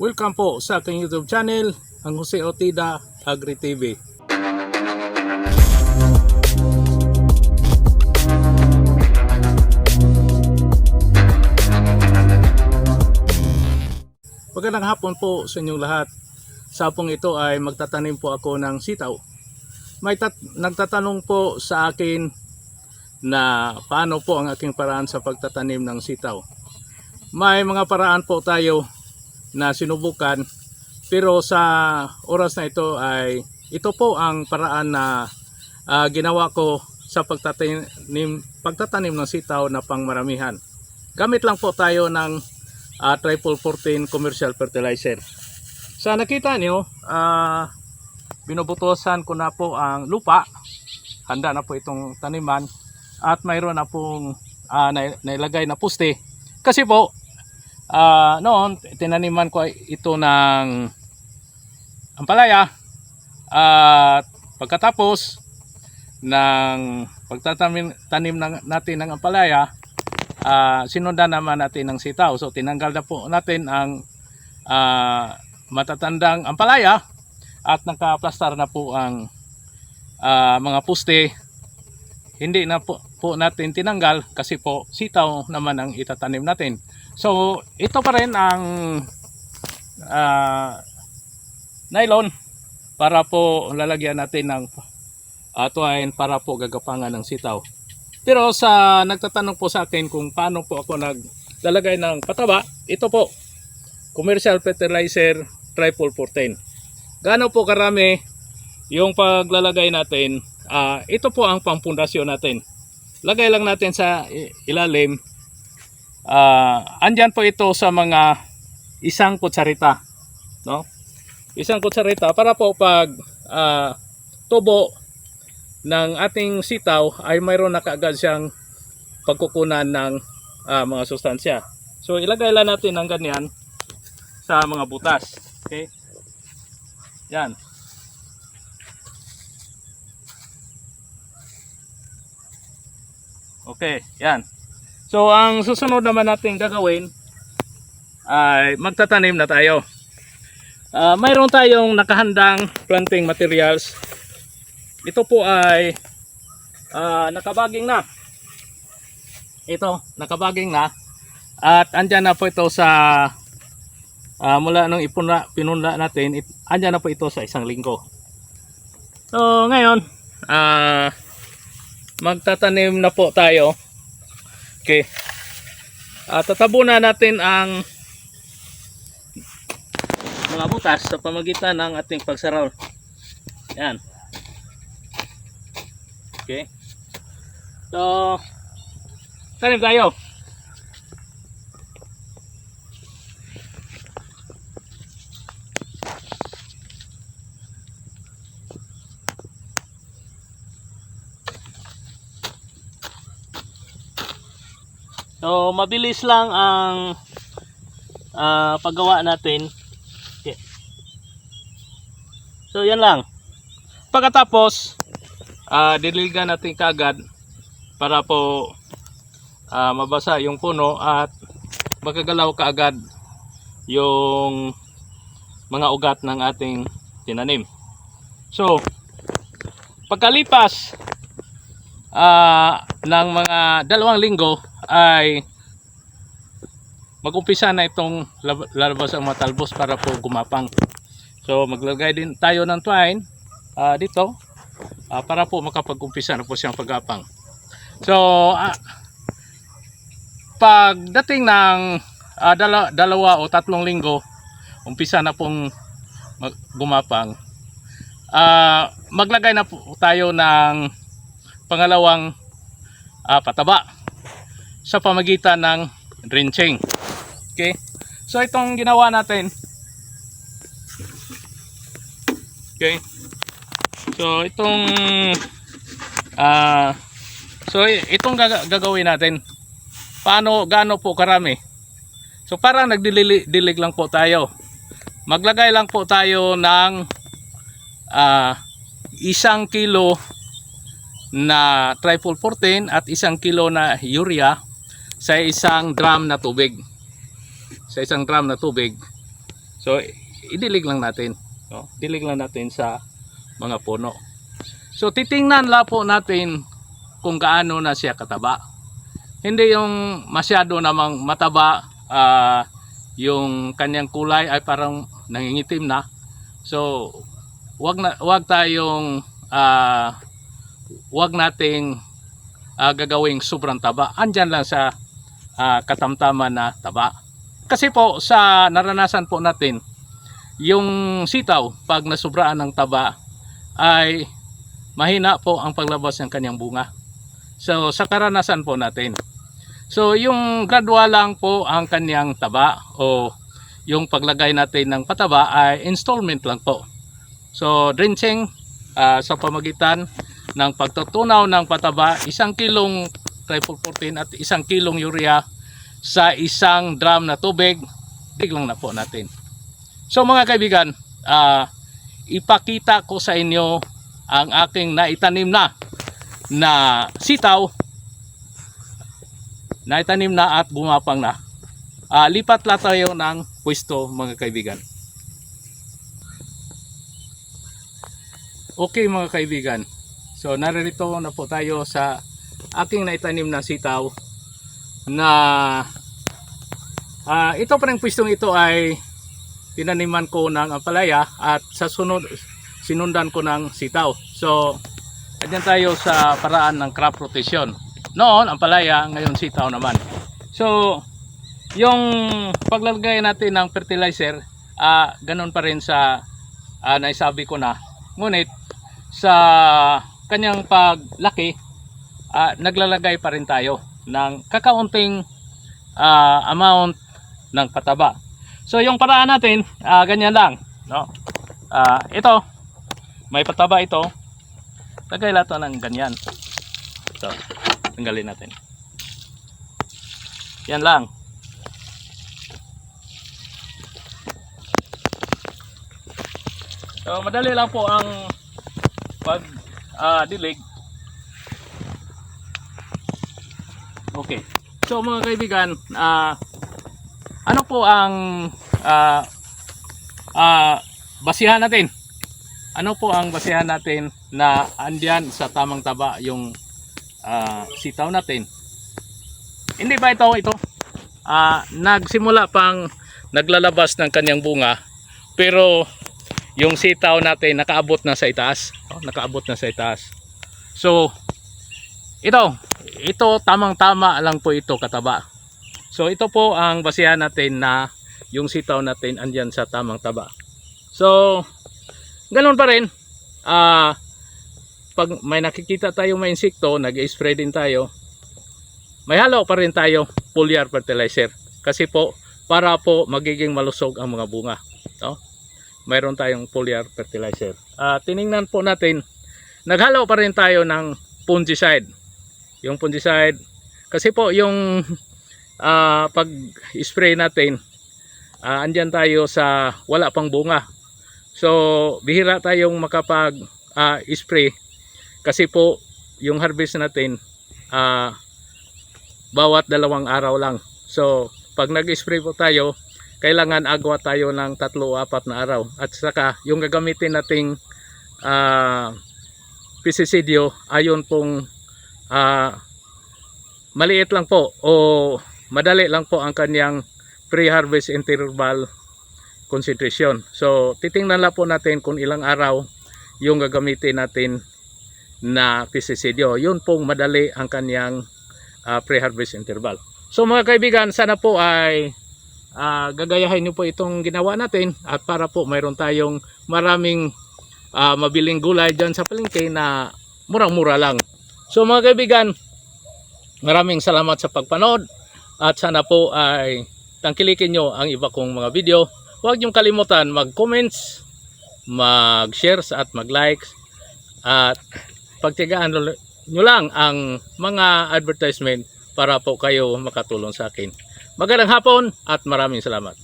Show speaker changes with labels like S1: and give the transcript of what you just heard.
S1: Welcome po sa aking YouTube channel, ang Jose Otida Agri TV. Magandang hapon po sa inyong lahat. Sa hapong ito ay magtatanim po ako ng sitaw. May tat- nagtatanong po sa akin na paano po ang aking paraan sa pagtatanim ng sitaw. May mga paraan po tayo na sinubukan pero sa oras na ito ay ito po ang paraan na ah, ginawa ko sa pagtatanim, pagtatanim ng sitaw na pangmaramihan. Gamit lang po tayo ng ah, triple 14 commercial fertilizer. Sa nakita niyo, ah, binubutosan ko na po ang lupa. Handa na po itong taniman at mayroon na pong nai- nailagay na puste. Kasi po, ah, noon tinaniman ko ito ng ampalaya at pagkatapos ng pagtatanim natin ng ampalaya, ah, sinundan naman natin ng sitaw. So tinanggal na po natin ang ah, matatandang ampalaya at nakaplastar na po ang ah, mga puste. Hindi na po, po natin tinanggal kasi po sitaw naman ang itatanim natin. So ito pa rin ang ah, nylon para po lalagyan natin ng uh, twine para po gagapangan ng sitaw. Pero sa nagtatanong po sa akin kung paano po ako naglalagay ng pataba, ito po, commercial fertilizer triple 14. Gaano po karami yung paglalagay natin, ah, ito po ang pampundasyon natin. Lagay lang natin sa ilalim. Ah, andyan po ito sa mga isang kutsarita, no? Isang kutsarita para po pag ah, tubo ng ating sitaw ay mayroon na kaagad siyang pagkukunan ng ah, mga sustansya. So ilagay lang natin ng ganyan sa mga butas. Okay? Yan. Okay, yan. So ang susunod naman natin gagawin ay magtatanim na tayo. Ah, mayroon tayong nakahandang planting materials. Ito po ay ah, nakabaging na. Ito, nakabaging na. At andyan na po ito sa ah, mula nung ipuna, pinunla natin, it, andyan na po ito sa isang linggo. So ngayon, ah magtatanim na po tayo. Okay. At tatabunan natin ang mga butas sa pamagitan ng ating pagsaraw. Yan. Okay. So, tanim tayo. So, mabilis lang ang ah, paggawa natin. Okay. So, yan lang. Pagkatapos, ah diligan natin kagad para po ah, mabasa yung puno at magagalaw kaagad yung mga ugat ng ating tinanim. So, pagkalipas ah, ng mga dalawang linggo ay magumpisa na itong lab- lalabas ang mga talbos para po gumapang. So maglagay din tayo ng twine ah, dito ah, para po makapag-umpisa na po siyang paggapang. So ah, pagdating ng ah, dala- dalawa o tatlong linggo, umpisa na pong gumapang. Ah, maglagay na po tayo ng pangalawang ah, pataba sa pamagitan ng drenching. Okay? So itong ginawa natin. Okay? So itong ah so itong gaga- gagawin natin. Paano gaano po karami? So parang nagdilig lang po tayo. Maglagay lang po tayo ng ah isang kilo na triple 14 at isang kilo na urea sa isang drum na tubig. Sa isang drum na tubig. So, idilig lang natin. No? Dilig lang natin sa mga puno. So, titingnan lang po natin kung gaano na siya kataba. Hindi yung masyado namang mataba, ah, yung kanyang kulay ay parang nangingitim na. So, wag na wag tayong ah, wag nating ah, gagawing sobrang taba. Andyan lang sa ah, katamtaman na taba. Kasi po sa naranasan po natin, yung sitaw pag nasubraan ng taba ay mahina po ang paglabas ng kanyang bunga. So sa karanasan po natin. So yung gradual lang po ang kanyang taba o yung paglagay natin ng pataba ay installment lang po. So drenching ah, sa pamagitan ng pagtutunaw ng pataba, isang kilong 14 at isang kilong urea sa isang drum na tubig, dig lang na po natin. So mga kaibigan, ah, ipakita ko sa inyo ang aking naitanim na na sitaw naitanim na at bumapang na. Ah, lipat lang tayo ng pwesto mga kaibigan. Okay mga kaibigan. So naririto na po tayo sa aking naitanim na sitaw na ah, ito pa rin pwestong ito ay tinaniman ko ng ampalaya at sa sunod sinundan ko ng sitaw. So, andyan tayo sa paraan ng crop rotation. Noon, ampalaya, ngayon sitaw naman. So, yung paglalagay natin ng fertilizer, ah ganun pa rin sa ah, naisabi ko na. Ngunit, sa kanyang paglaki, ah, naglalagay pa rin tayo ng kakaunting ah, amount ng pataba. So yung paraan natin, ah, ganyan lang, no? Ah, ito, may pataba ito. Lagay lahat ng ganyan. So, tanggalin natin. Yan lang. So, madali lang po ang pag ah, dilig. Okay. So mga kaibigan, ah ano po ang ah ah, basihan natin? Ano po ang basihan natin na andyan sa tamang taba yung ah, sitaw natin? Hindi ba ito ito? Ah, nagsimula pang naglalabas ng kanyang bunga pero yung sitaw natin nakaabot na sa itaas. Oh, nakaabot na sa itaas. So, ito, ito tamang-tama lang po ito kataba. So ito po ang basihan natin na yung sitaw natin andyan sa tamang taba. So ganun pa rin. Ah pag may nakikita tayo may insekto, nag-spray din tayo. May halo pa rin tayo foliar fertilizer kasi po para po magiging malusog ang mga bunga, no? Mayroon tayong foliar fertilizer. Ah tiningnan po natin naghalo pa rin tayo ng fungicide. Yung fungicide kasi po yung ah, pag spray natin ah, andyan tayo sa wala pang bunga so bihira tayong makapag ah, spray kasi po yung harvest natin ah, bawat dalawang araw lang so pag nag-spray po tayo kailangan agwa tayo ng tatlo o apat na araw at saka yung gagamitin nating ah, pestisidyo ayon pong ah, maliit lang po o madali lang po ang kanyang pre-harvest interval concentration. So, titingnan lang po natin kung ilang araw yung gagamitin natin na pestisidyo. Yun pong madali ang kanyang ah, pre-harvest interval. So mga kaibigan, sana po ay ah, gagayahin nyo po itong ginawa natin at para po mayroon tayong maraming ah, mabiling gulay dyan sa palengke na murang-mura lang. So mga kaibigan, maraming salamat sa pagpanood at sana po ay tangkilikin nyo ang iba kong mga video. Huwag niyong kalimutan mag-comments, mag-shares at mag-likes at pagtigaan nyo lang ang mga advertisement para po kayo makatulong sa akin. Magandang hapon at maraming salamat.